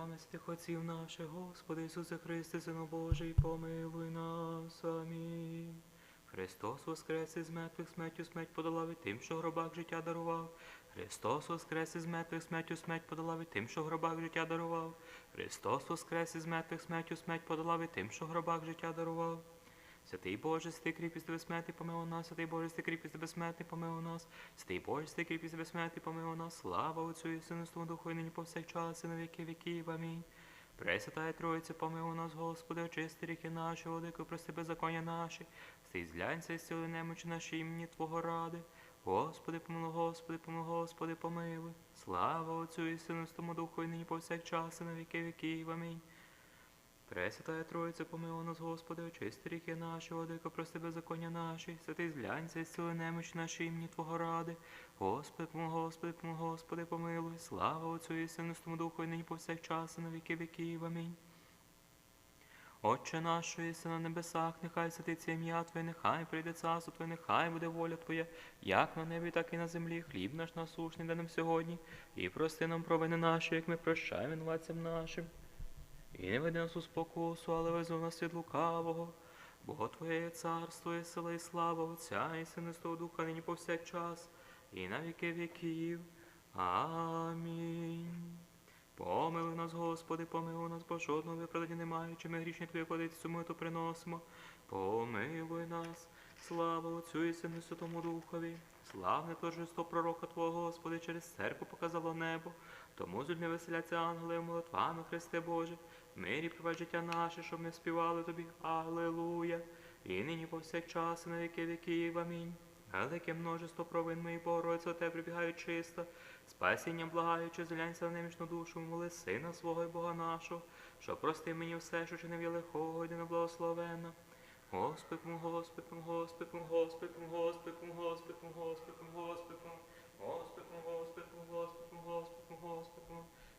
молитвами святих отців наших, Господи Ісусе Христе, Сину Божий, помилуй нас. Амінь. Христос воскрес із мертвих, смертю смерть подолав і тим, що в гробах життя дарував. Христос воскрес із мертвих, смертю смерть подолав і тим, що в гробах життя дарував. Христос воскрес із мертвих, смертю смерть подолав і тим, що в гробах життя дарував. Святий Боже, святий кріпість безсмертний, помилуй нас, святий Боже, святий кріпість безсмертний, помилуй нас, святий Боже, святий кріпість безсмертний, помилуй нас, слава Отцю і Сину, Святому Духу, і нині повсякчас, і на віки віків. Амінь. Пресвятая Троїця, помилуй нас, Господи, очисти ріки наші, владико, прости беззаконня наші, стій зглянься і зціли немочі наші імені Твого ради. Господи, помилуй, Господи, помилуй, Господи, помилуй. Слава Отцю і Сину, Святому Духу, і нині повсякчас, і на віки віків. Амінь. Пресвятая Троїця, помилуй нас, Господи, очисти ріки наші, владико, прости беззаконня наші, святий зглянься і зціли немощ наші імені Твого ради. Господи, помилуй, Господи, помилуй, Господи, помилуй. Слава Отцю і Сину, Духу, і нині повсякчас, і на віки віків. Амінь. Отче наш, що єси на небесах, нехай святиться ім'я Твоє, нехай прийде царство Твоє, нехай буде воля Твоя, як на небі, так і на землі. Хліб наш насушний дай нам сьогодні, і прости нам провини наші, як ми прощаємо винуватцям нашим. І не веди нас у спокусу, але везу нас від лукавого. Бо Твоє є царство, і сила, і слава Отця, і і Духа, нині повсякчас, і на віки віків. Амінь. Помилуй нас, Господи, помилуй нас, бо жодного виправдання не маючи, ми грішні Твої подиці миту приносимо. Помилуй нас, слава Отцю і Сину Святому Духові. Славне торжество пророка Твого, Господи, через церкву показало небо. Тому з людьми веселяться ангели молитвами, Христе Боже. Мирі привай життя наше, щоб ми співали Тобі. Алелуя. І нині повсякчас, і на віки віків. Амінь. Велике множество провин моїх Богородиця, Тебе прибігають чисто, спасінням благаючи, зглянься на немічну душу, моли Сина свого і Бога нашого, що прости мені все, що чинив я лихого, і не благословенна. Господи, пом, Господи, пом, Господи, пом, Господи, пом, Господи, пом, Господи, пом,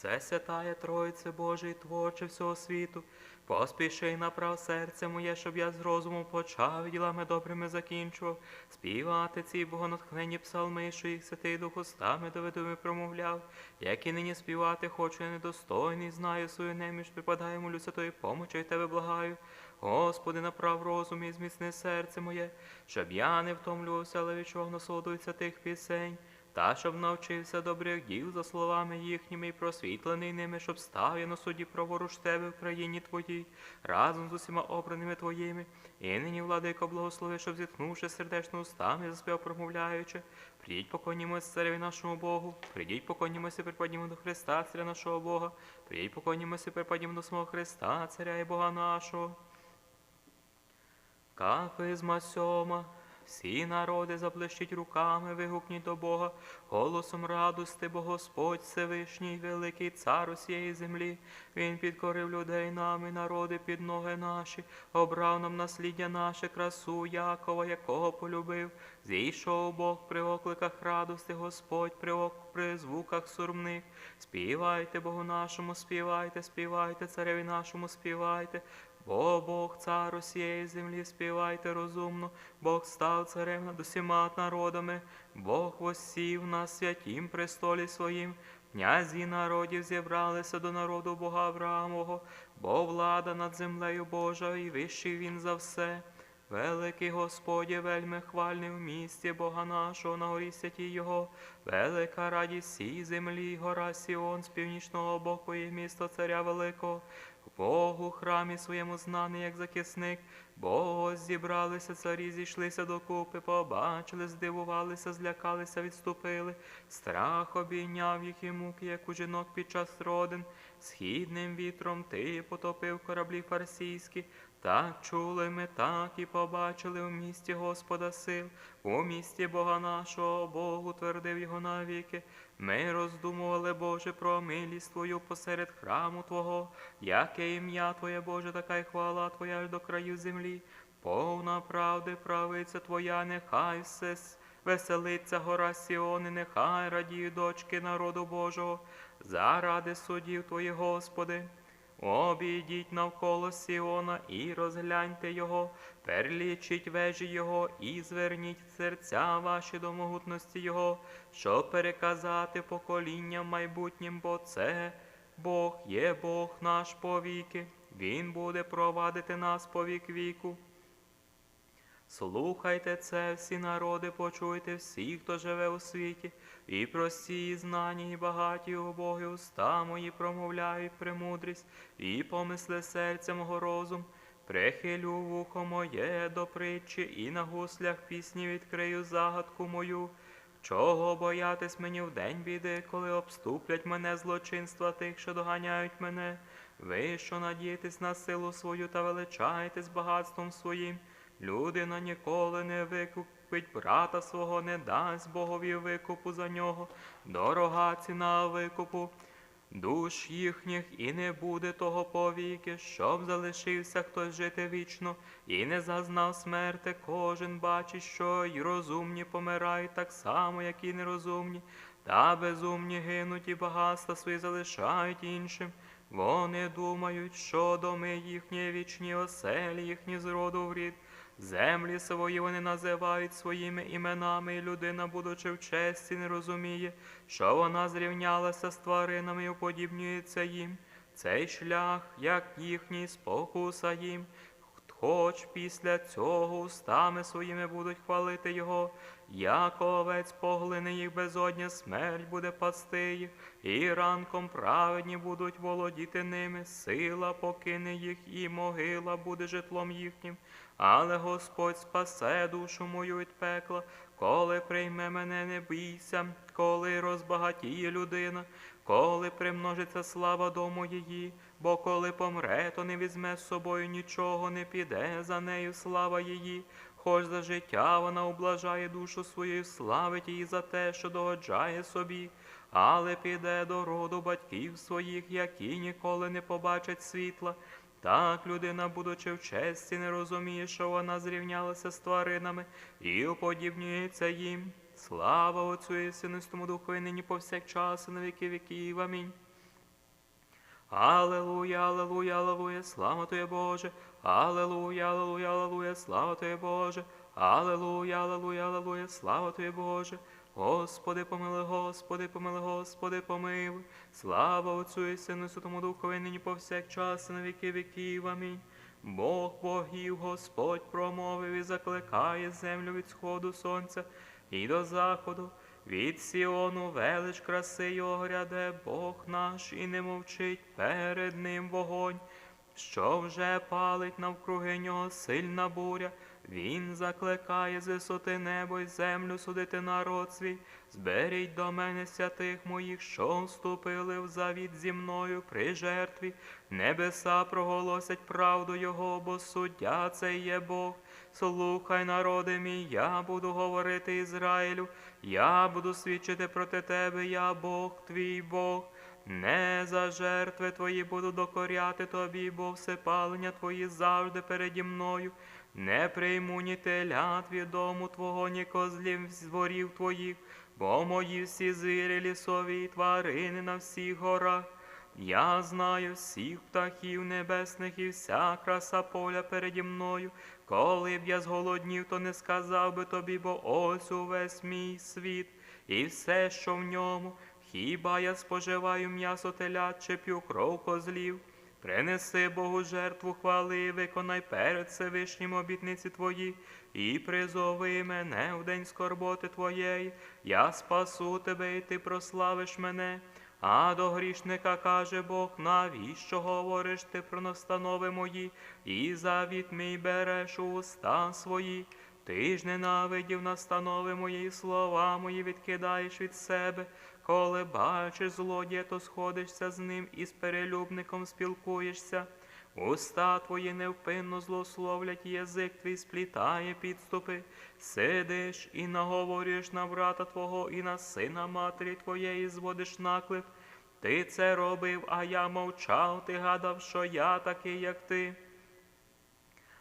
Все святає Тройце Боже і творче всього світу, поспіши і направ серце моє, щоб я з розумом почав ділами добрими закінчував, співати ці богонатхненні псалми, що їх святий Дух устами доведоми промовляв, як і нині співати хочу, я недостойний, знаю свою неміж, припадаю, молюся тої помочі, і тебе благаю. Господи, направ розум і зміцни серце моє, щоб я не втомлювався, але відчув насолодується тих пісень. Та щоб навчився добрих діл за словами їхніми і просвітлений ними, щоб став я на суді праворуч тебе в країні твоїй, разом з усіма обраними твоїми. І нині, владико, благослови, щоб зітхнувши сердечно устами, заспів промовляючи. Придіть поклонімося цареві нашому Богу, придіть поклонімося, припадімо до Христа, царя нашого Бога, придіть поклонімося, припадімо до самого Христа, царя і Бога нашого. Кафизма сьома. Всі народи заплещіть руками, вигукніть до Бога, голосом радости, бо Господь Всевишній, великий цар усієї землі. Він підкорив людей нами, народи під ноги наші, обрав нам насліддя наше, красу Якова, якого полюбив. Зійшов Бог при окликах радости, Господь при, ок... при звуках сурмних. Співайте Богу нашому, співайте, співайте, цареві нашому, співайте. Бо Бог цар усієї землі, співайте розумно, Бог став царем над усіма народами, Бог восів на святім престолі своїм, князі народів зібралися до народу Бога Авраамового, бо влада над землею Божа, і вищий він за все. Великий Господі, вельми хвальний в місті Бога нашого, на горі святій Його, велика радість всій землі, гора Сіон з північного боку і місто царя Великого. Богу храмі своєму знаний, як захисник, бо зібралися царі, зійшлися докупи, побачили, здивувалися, злякалися, відступили. Страх обійняв їх і муки, як у жінок під час родин. Східним вітром ти потопив кораблі фарсійські. Так чули ми, так і побачили в місті Господа сил, у місті Бога нашого, Бог утвердив його навіки. Ми роздумували, Боже, про милість Твою посеред храму Твого, яке ім'я Твоє, Боже, така й хвала Твоя аж до краю землі. Повна правди, правиця Твоя, нехай все Веселиться гора Сіони, нехай радіють дочки народу Божого, заради судів Твоїх, Господи. Обійдіть навколо Сіона і розгляньте його, перелічіть вежі його і зверніть серця ваші до могутності Його, щоб переказати поколінням майбутнім, бо це Бог є Бог наш повіки, Він буде провадити нас по вік віку. Слухайте це, всі народи, почуйте всі, хто живе у світі, і прості, і знані, і багаті у Боги уста мої промовляють премудрість, і помисли серця мого розум. Прихилю вухо моє до притчі, і на гуслях пісні відкрию загадку мою. Чого боятись мені в день біди, коли обступлять мене злочинства тих, що доганяють мене? Ви, що надієтесь на силу свою та величаєтесь багатством своїм, людина ніколи не викупить брата свого, не дасть Богові викупу за нього, дорога ціна викупу душ їхніх, і не буде того повіки, щоб залишився хтось жити вічно, і не зазнав смерти. Кожен бачить, що й розумні помирають так само, як і нерозумні, та безумні гинуть і багатства свої залишають іншим. Вони думають, що доми їхні вічні оселі, їхні з роду в рід. Землі свої вони називають своїми іменами, і людина, будучи в честі, не розуміє, що вона зрівнялася з тваринами і уподібнюється їм. Цей шлях, як їхній спокуса їм, хоч після цього устами своїми будуть хвалити його, як овець поглине їх безодня, смерть буде пасти їх, і ранком праведні будуть володіти ними, сила покине їх, і могила буде житлом їхнім. Але Господь спасе душу мою від пекла, коли прийме мене, не бійся, коли розбагатіє людина, коли примножиться слава дому її, бо коли помре, то не візьме з собою нічого, не піде за нею слава її. Хоч за життя вона облажає душу свою, славить її за те, що догоджає собі, але піде до роду батьків своїх, які ніколи не побачать світла. Так людина, будучи в честі, не розуміє, що вона зрівнялася з тваринами і уподібнюється їм. Слава Отцю і Сину Духу, і нині повсякчас, і на віки віків. Амінь. Алелуя, алелуя, алелуя, слава Тобі, Боже. Алелуя, алелуя, алелуя, слава Тобі, Боже. Алелуя, алелуя, алелуя, слава Тобі, Боже. Господи, помилуй, Господи, помилуй, Господи, помилуй. Слава Отцю і Сину і Святому Духові, нині повсякчас, і на віки віків. Амінь. Бог богів, Господь промовив і закликає землю від сходу сонця і до заходу. Від Сіону велич краси його гряде Бог наш і не мовчить перед ним вогонь, що вже палить навкруги нього сильна буря. Він закликає з висоти небо й землю судити народ свій. Зберіть до мене святих моїх, що вступили в завіт зі мною при жертві. Небеса проголосять правду Його, бо суддя це є Бог. Слухай, народи мій, я буду говорити Ізраїлю, я буду свідчити проти тебе, я Бог твій Бог. Не за жертви твої буду докоряти тобі, бо всепалення твої завжди переді мною. Не прийму ні телят від дому твого, ні козлів з дворів твоїх, бо мої всі звірі лісові і тварини на всіх горах. Я знаю всіх птахів небесних і вся краса поля переді мною. Коли б я зголоднів, то не сказав би тобі, бо ось увесь мій світ, і все, що в ньому. Хіба я споживаю м'ясо телят чи п'ю кров козлів? Принеси Богу жертву хвали, виконай перед Всевишнім обітниці твої, і призови мене в день скорботи твоєї, я спасу тебе, і ти прославиш мене. А до грішника каже Бог, навіщо говориш ти про настанови мої, і завіт мій береш у уста свої. Ти ж ненавидів настанови мої, слова мої відкидаєш від себе. Коли бачиш злодія, то сходишся з ним і з перелюбником спілкуєшся. Уста твої невпинно злословлять, язик твій сплітає підступи. Сидиш і наговорюєш на брата твого, і на сина матері твоєї зводиш наклеп. Ти це робив, а я мовчав, ти гадав, що я такий, як ти.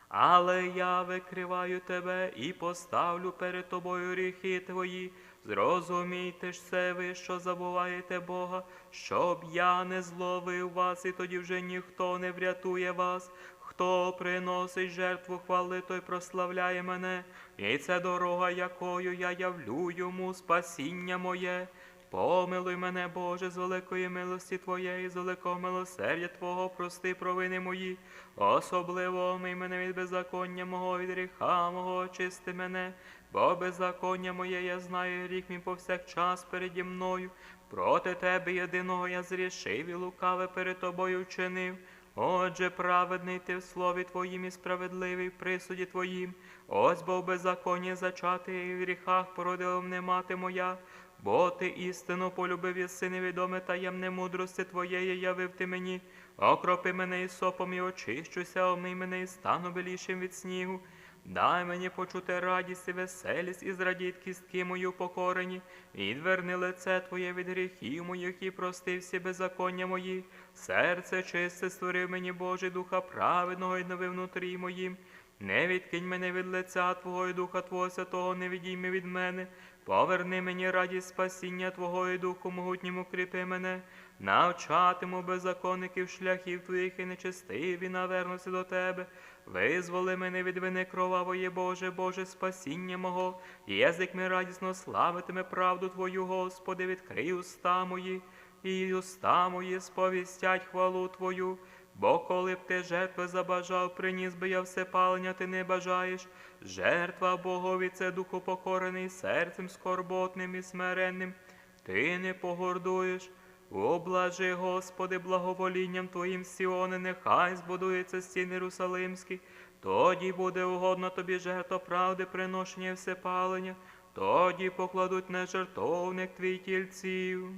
Але я викриваю тебе і поставлю перед тобою гріхи твої. Зрозумійте ж це ви, що забуваєте Бога, щоб я не зловив вас, і тоді вже ніхто не врятує вас. Хто приносить жертву хвали, той прославляє мене, і це дорога, якою я явлю йому спасіння моє. Помилуй мене, Боже, з великої милості Твоєї, з великого милосердя Твого, прости провини мої, особливо омий мене від беззаконня мого, від гріха мого, очисти мене, бо беззаконня моє я знаю, гріх мій повсякчас переді мною. Проти Тебе єдиного я зрішив і лукаве перед тобою вчинив. Отже, праведний ти в слові Твоїм і справедливий в присуді Твоїм. Ось бо в беззаконні зачати і в гріхах породила мене мати моя. Бо ти істину полюбив єси невідоме таємне мудрості Твоєї явив ти мені. Окропи мене і сопом і очищуся, омий мене і стану белішим від снігу. Дай мені почути радість і веселість і зрадіть кістки мої покорені, відверни лице Твоє від гріхів моїх і прости всі беззаконня мої. Серце чисте створив мені, Боже, духа праведного і нови внутрі моїм. Не відкинь мене від лиця Твого і Духа Твого Святого, не відійми від мене. Поверни мені радість спасіння Твого і Духу могутнім укріпи мене, навчатиму беззаконників шляхів Твоїх і нечестив, і навернуся до Тебе. Визволи мене від вини кровавої, Боже, Боже, спасіння мого, язик мій радісно славитиме правду Твою, Господи, відкрий уста мої, і уста мої сповістять хвалу Твою. Бо коли б ти жертви забажав, приніс би я все палення, ти не бажаєш. Жертва Богові це духу серцем скорботним і смиренним. Ти не погордуєш. Облажи, Господи, благоволінням Твоїм Сіони, нехай збудується стін Єрусалимський, тоді буде угодно тобі жертва правди, приношення і всепалення, тоді покладуть на жертовник твій тільців.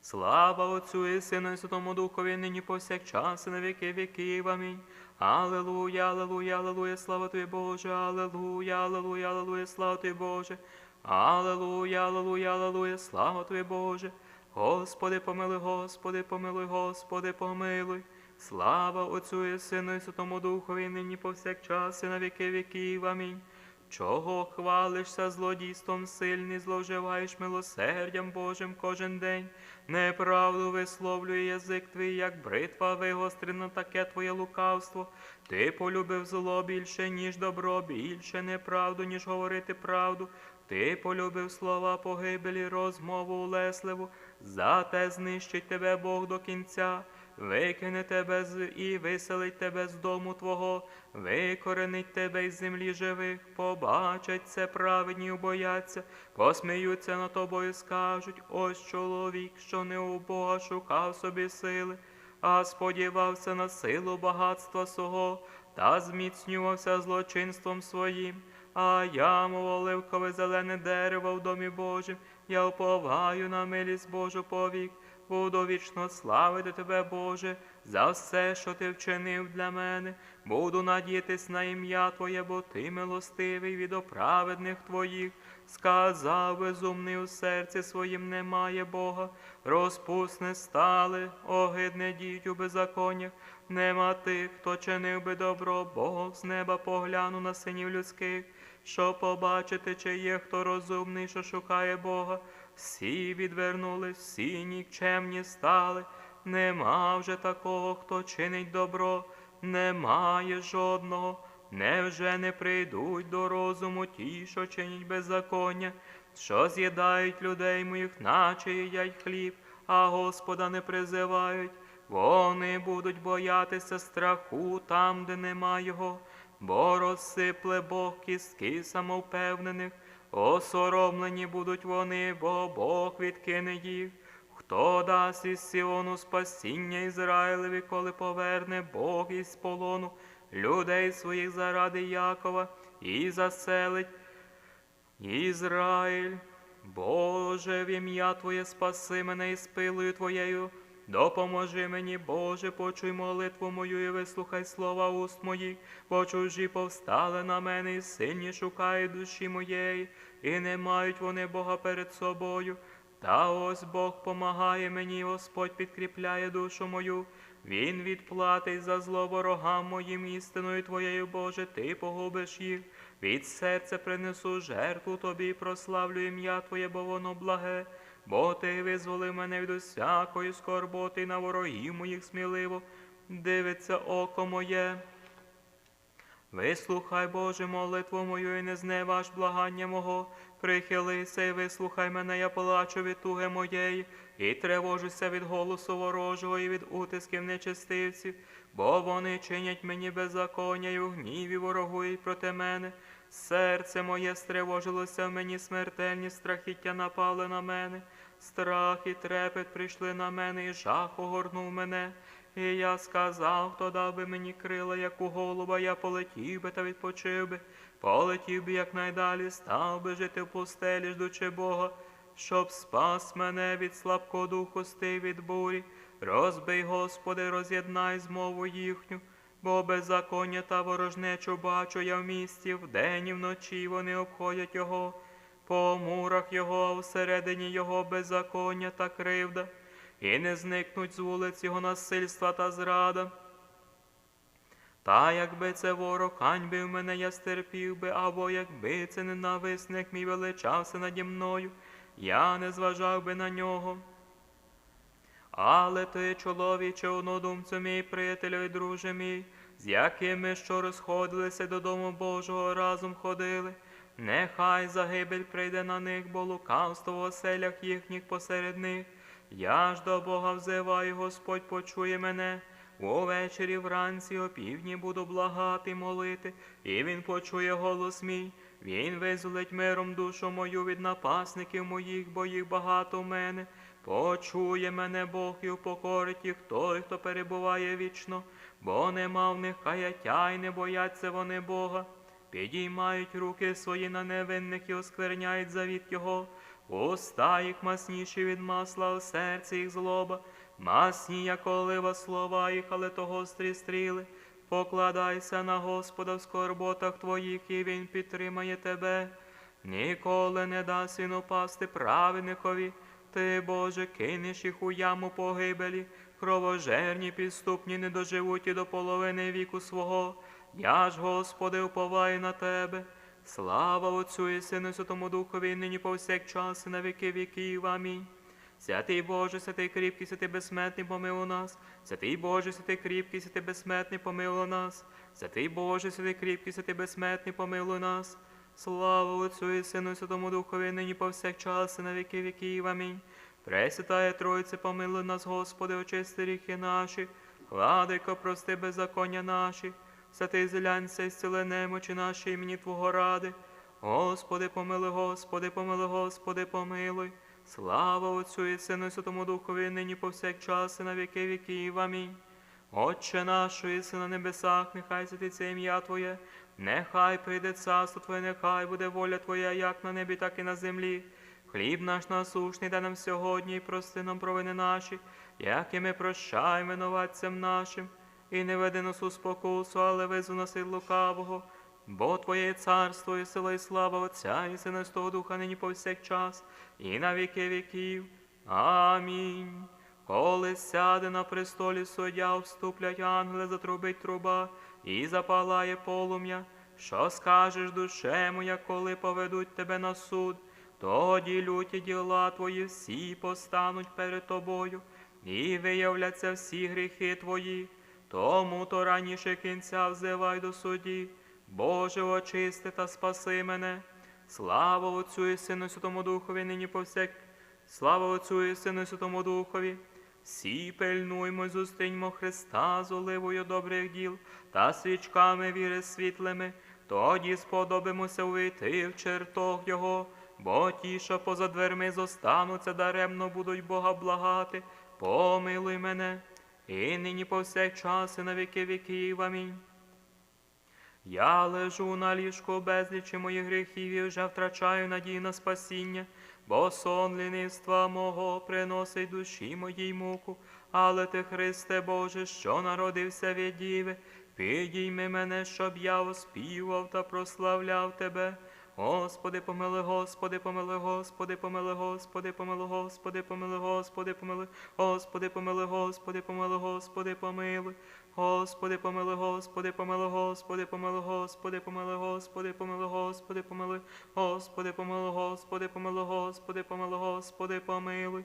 Слава Отцю і Сину і Святому Духові, нині повсякчас і на віки віків. Амінь. Алелуя, алелуя, алелуя, слава Тобі, Боже, алелуя, алелуя, алелуя, слава Тобі, Боже. Алелуя, алелуя, алелуя, слава Тобі, Боже. Господи, помилуй, Господи, помилуй, Господи, помилуй. Слава Отцю і Сину і Святому Духові, нині повсякчас і на віки віків. Амінь. Чого хвалишся злодійством сильний, зловживаєш милосердям Божим кожен день, неправду висловлює язик твій, як бритва вигострена, таке твоє лукавство. Ти полюбив зло більше, ніж добро, більше неправду, ніж говорити правду. Ти полюбив слова погибелі, розмову улесливу, зате знищить тебе Бог до кінця. Викине тебе з і виселить тебе з дому Твого, викоренить тебе із землі живих, побачать це праведні убояться, посміються над тобою, скажуть, ось чоловік, що не у Бога шукав собі сили, а сподівався на силу багатства свого, та зміцнювався злочинством своїм. А я, оливкове зелене дерево в домі Божим, я уповаю на милість Божу повік. Буду вічно славити тебе, Боже, за все, що ти вчинив для мене. Буду надіятись на ім'я Твоє, бо ти милостивий від оправедних Твоїх. Сказав безумний у серці своїм немає Бога, розпусне стали, огидне діть у беззаконнях. Нема тих, хто чинив би добро, Бог з неба погляну на синів людських, щоб побачити, чи є хто розумний, що шукає Бога. Всі відвернулись, всі нікчемні стали. Нема вже такого, хто чинить добро, немає жодного. Невже не прийдуть до розуму ті, що чинять беззаконня, що з'їдають людей моїх, наче їдять хліб, а Господа не призивають. Вони будуть боятися страху там, де нема його, бо розсипле Бог кістки самовпевнених, осоромлені будуть вони, бо Бог відкине їх. Хто дасть із Сіону спасіння Ізраїлеві, коли поверне Бог із полону людей своїх заради Якова і заселить Ізраїль. Боже, в ім'я Твоє спаси мене із пилою Твоєю. Допоможи мені, Боже, почуй молитву мою і вислухай слова уст моїх, бо чужі повстали на мене, і сильні шукають душі моєї, і не мають вони Бога перед собою. Та ось Бог помагає мені, Господь підкріпляє душу мою. Він відплатить за зло ворогам моїм істиною Твоєю, Боже, Ти погубиш їх. Від серця принесу жертву Тобі, прославлю ім'я Твоє, бо воно благе. Бо Ти визволи мене від усякої скорботи на ворогів моїх сміливо. Дивиться око моє. Вислухай, Боже, молитву мою і не зневаж благання мого. Прихилися і вислухай мене, я плачу від туги моєї, і тривожуся від голосу ворожого і від утисків нечестивців, бо вони чинять мені беззаконня і у гніві ворогують проти мене. Серце моє стривожилося в мені, смертельні страхіття напали на мене. Страх і трепет прийшли на мене, і жах огорнув мене. І я сказав, хто дав би мені крила, як у голуба, я полетів би та відпочив би, полетів би якнайдалі, став би жити в пустелі, ждучи Бога, щоб спас мене від слабкодухости й від бурі. Розбий, Господи, роз'єднай змову їхню, бо беззаконня та ворожнечу бачу я в місті, вдень і вночі вони обходять його, по мурах його, а всередині його беззаконня та кривда і не зникнуть з вулиць його насильства та зрада. Та якби це ворог ганьбив мене, я стерпів би, або якби це ненависник мій величався наді мною, я не зважав би на нього. Але ти, чоловіче, однодумцю мій, приятелю і друже мій, з якими що розходилися додому Божого, разом ходили, нехай загибель прийде на них, бо лукавство в оселях їхніх посеред них. Я ж до Бога взиваю, Господь почує мене. Увечері вранці опівдні буду благати, молити, і він почує голос мій. Він визволить миром душу мою від напасників моїх, бо їх багато в мене. Почує мене Бог і упокорить їх той, хто перебуває вічно, бо нема в них каяття і не бояться вони Бога. Підіймають руки свої на невинних і оскверняють завіт Його. Уста їх масніші від масла, у серці їх злоба, масні, як олива слова їх, але то гострі стріли. Покладайся на Господа в скорботах твоїх, і Він підтримає тебе. Ніколи не дасть він упасти праведникові. Ти, Боже, кинеш їх у яму погибелі, кровожерні підступні не доживуть і до половини віку свого. Я ж, Господи, уповаю на тебе. Слава Отцю і Сину Святому Духові, і нині повсякчас, і на віки віків. Амінь. Святий Боже, святий кріпкий, святий безсмертний, помилуй нас. Святий Боже, святий кріпкий, святий безсмертний, помилуй нас. Святий Боже, святий кріпкий, святий безсмертний, помилуй нас. Слава Отцю і Сину і Святому Духові, нині повсякчас, і на віки віків. Амінь. Пресвятая Тройце, помилуй нас, Господи, очисти ріхи наші, Владико, прости беззаконня наші. Святий зелянця і зціли немочі наші імені Твого ради. Господи, помилуй, Господи, помилуй, Господи, помилуй. Слава Отцю і Сину і Святому Духові, нині повсякчас і на віки віків. Амінь. Отче наш, єси на небесах, нехай святиться ім'я Твоє, нехай прийде царство Твоє, нехай буде воля Твоя, як на небі, так і на землі. Хліб наш насушний дай нам сьогодні, і прости нам провини наші, як і ми прощаємо винуватцям нашим. І не веди нас у спокусу, але визу нас від лукавого. Бо Твоє царство і сила, і слава Отця, і Сина, і Святого Духа, нині повсякчас, і на віки віків. Амінь. Коли сяде на престолі суддя, вступлять ангели, затрубить труба, і запалає полум'я. Що скажеш душе моя, коли поведуть тебе на суд? Тоді люті діла твої всі постануть перед тобою, і виявляться всі гріхи твої. Тому то раніше кінця взивай до судді. Боже, очисти та спаси мене. Слава Отцю і Сину Святому Духові, нині повсяк. Слава Отцю і Сину Святому Духові. Всі пильнуймо, зустріньмо Христа з оливою добрих діл та свічками віри світлими. Тоді сподобимося увійти в чертог Його, бо ті, що поза дверми зостануться, даремно будуть Бога благати. Помилуй мене, і нині повсякчас і на віки віків. Амінь. Я лежу на ліжку безлічі моїх гріхів і вже втрачаю надію на спасіння, бо сон лінивства мого приносить душі моїй муку, але ти, Христе Боже, що народився від діви, підійми мене, щоб я оспівав та прославляв Тебе. Господи, помили, Господи, помили, Господи, помили, Господи, помили, Господи, помили, Господи, помили, Господи, помили, Господи, помили, Господи, помили. Господи, помили, Господи, помили, Господи, помили, Господи, помили, Господи, помили, Господи, помили, Господи, помили, Господи, помили, Господи, помили, Господи, помилуй.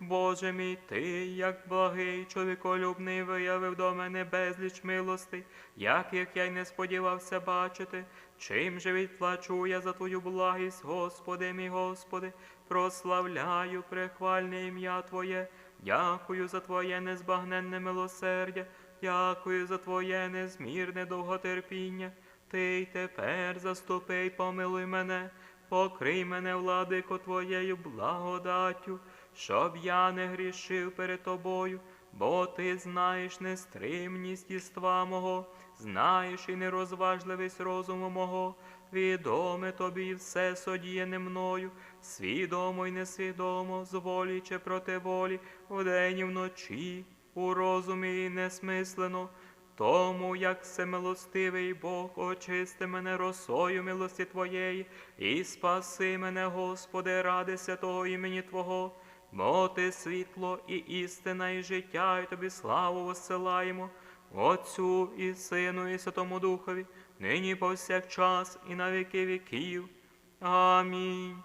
Боже мій, Ти, як благий, чоловіколюбний, виявив до мене безліч милостей, як як я й не сподівався бачити, чим же відплачу я за Твою благість, Господи мій Господи, прославляю прехвальне ім'я Твоє, дякую за Твоє незбагненне милосердя, дякую за Твоє незмірне довготерпіння. Ти й тепер заступи й помилуй мене, покрий мене, владико, Твоєю благодаттю, щоб я не грішив перед Тобою, бо Ти знаєш нестримність єства мого, знаєш і нерозважливість розуму мого, відоме тобі все содіяне мною, свідомо й несвідомо, з волі чи проти волі, вдень і вночі, у розумі і несмислено. Тому, як всемилостивий Бог, очисти мене росою милості Твоєї, і спаси мене, Господи, ради святого імені Твого, бо Ти світло і істина, і життя, і Тобі славу посилаємо, Отцю і Сину, і Святому Духові, нині повсякчас, і на віки віків. Амінь.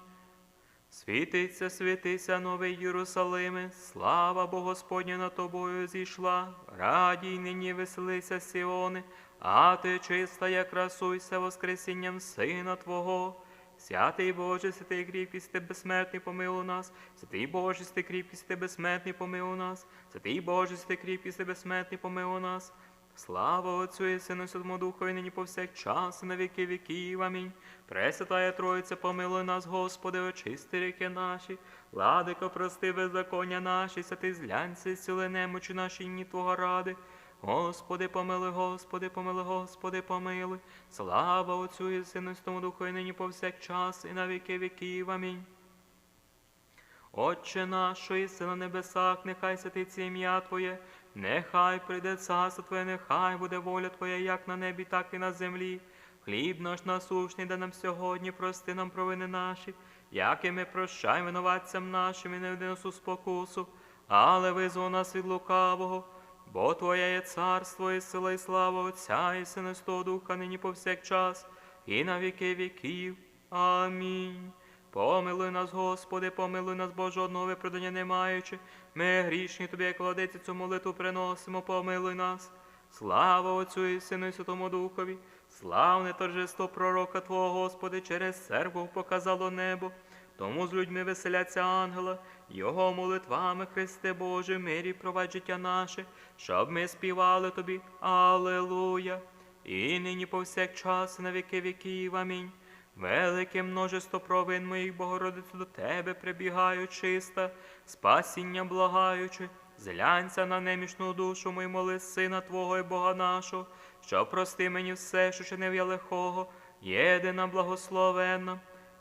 Світиться, світися, новий Єрусалиме, слава Бо Господня над тобою зійшла, радій нині веселися Сіони, а ти чиста, як красуйся воскресінням Сина Твого. Святий Боже, святий кріпкий, ти безсмертний, помилуй нас, святий Боже, святий кріпкий, ти безсмертний, помилуй нас, святий Боже, святий кріпкий, ти безсмертний, помилуй нас. Слава Отцю і Сину Святому Духу, і нині повсякчас, і на віки віків. Амінь. Пресвятая Троїця, помилуй нас, Господи, очисти ріки наші, владико, прости беззаконня наші, святий злянься, сіли немочі наші, ні Твого ради. Господи, помилуй, Господи, помилуй, Господи, помилуй. Слава Отцю і Сину і Святому Духу, і нині повсякчас, і на віки віків. Амінь. Отче наш, єси на небесах, нехай святиться ім'я Твоє, нехай прийде царство Твоє, нехай буде воля Твоя, як на небі, так і на землі. Хліб наш насущний, дай нам сьогодні, прости нам провини наші, як і ми прощаємо винуватцям нашим, і не веди спокусу, але визвол нас від лукавого. Бо Твоє є царство, і сила, і слава Отця, і Сина, і Святого Духа, нині повсякчас, і на віки віків. Амінь. Помилуй нас, Господи, помилуй нас, бо жодного виправдання не маючи. Ми грішні Тобі, як владиці, цю молитву приносимо, помилуй нас. Слава Отцю і Сину і Святому Духові, славне торжество пророка Твого, Господи, через церкву показало небо. Тому з людьми веселяться ангела, Його молитвами, Христе Боже, мирі провадь життя наше, щоб ми співали Тобі. Алелуя! І нині повсякчас, на віки віків. Амінь. Велике множество провин моїх, Богородицю, до Тебе прибігаю чиста, спасіння благаючи, зглянься на немічну душу мою, моли Сина Твого і Бога нашого, що прости мені все, що чинив я лихого, єдина благословенна.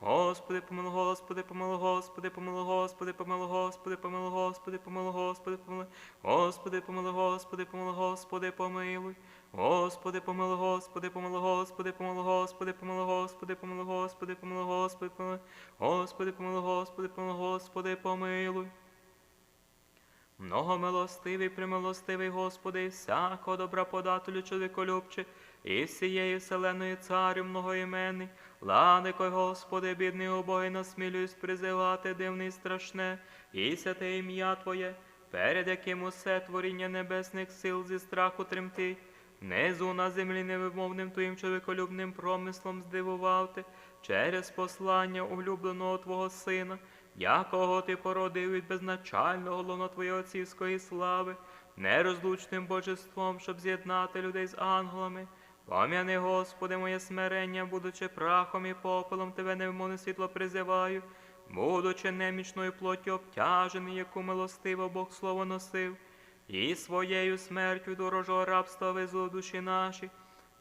Господи, помилуй, Господи, помилуй, Господи, помилуй, Господи, помилуй, Господи, помилуй, Господи, помилуй, Господи, помилуй, Господи, помилуй, Господи, помилуй, Господи, помилуй. Господи, помилуй, Господи, помилуй, Господи, помилуй, Господи, помилуй, Господи, помилуй, Господи, помилуй, Господи, помилуй, Господи, помилуй, Господи, помилуй, Господи, помилуй. Многомилостивий, примилостивий, Господи, всякого добра подателю чоловіколюбче, і всієї вселеної царю многоіменний, владико, Господи, бідний убогий, насмілююсь призивати дивне і страшне, і святе ім'я Твоє, перед яким усе творіння небесних сил зі страху тремтить. Внизу на землі невимовним твоїм чоловіколюбним промислом здивував ти через послання улюбленого Твого Сина, якого ти породив від безначального лона Твоєї отцівської слави, нерозлучним божеством, щоб з'єднати людей з ангелами. Пом'яни, Господи, моє смирення, будучи прахом і попелом, Тебе невмовне світло призиваю, будучи немічною плоттю обтяжений, яку милостиво Бог слово носив, і своєю смертю до ворожого рабства везло душі наші,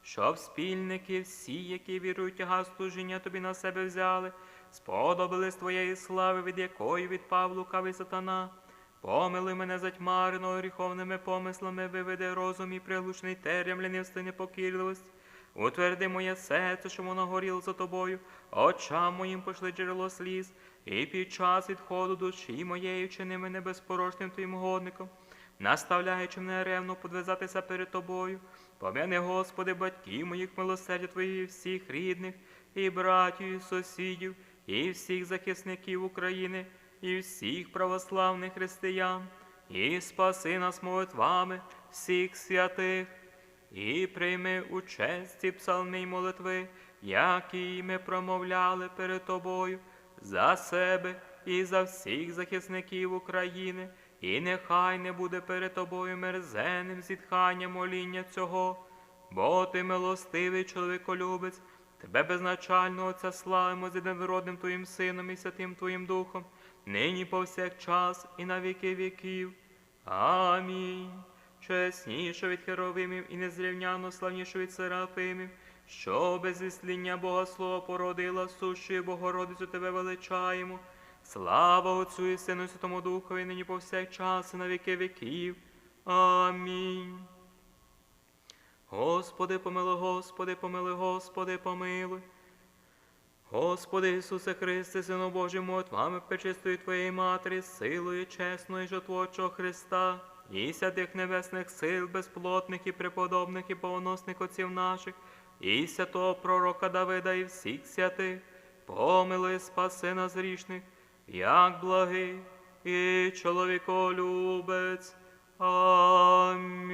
щоб спільники всі, які вірують тяга служіння тобі на себе взяли, сподобались твоєї слави, від якої відпав лукавий сатана. Помилуй мене затьмареного гріховними помислами, виведи розум і приглушений терям лінивства непокірливості. Утверди моє серце, що воно горіло за тобою, очам моїм пошли джерело сліз, і під час відходу душі моєї чини мене безпорожним твоїм годником, наставляючи мене ревно подвизатися перед тобою. Пом'яни, Господи, батьків моїх милосердя Твоїх, і всіх рідних, і братів, і сусідів, і всіх захисників України, і всіх православних християн, і спаси нас молитвами всіх святих. І прийми у честі псалми молитви, які ми промовляли перед тобою, за себе і за всіх захисників України, і нехай не буде перед тобою мерзенним зітхання моління цього, бо ти милостивий чоловіколюбець, тебе безначально Отця славимо з єдинородним Твоїм Сином і Святим Твоїм Духом, нині повсякчас і на віки віків. Амінь. Чесніше від херовимів і незрівняно славніше від серафимів, що без вісління Бога Слова породила сущою Богородицю тебе величаємо. Слава Отцю і Сину і Святому Духові, нині повсякчас і на віки віків. Амінь. Господи, помилуй, Господи, помилуй, Господи, помилуй. Господи Ісусе Христе, Сину Божий, молитвами пречистої Твоєї Матері, силою чесного і жотворчого Христа, і святих небесних сил, безплотних і преподобних і повносних отців наших, і святого пророка Давида і всіх святих, помилуй, спаси нас грішних, як благий і чоловіколюбець. Амінь.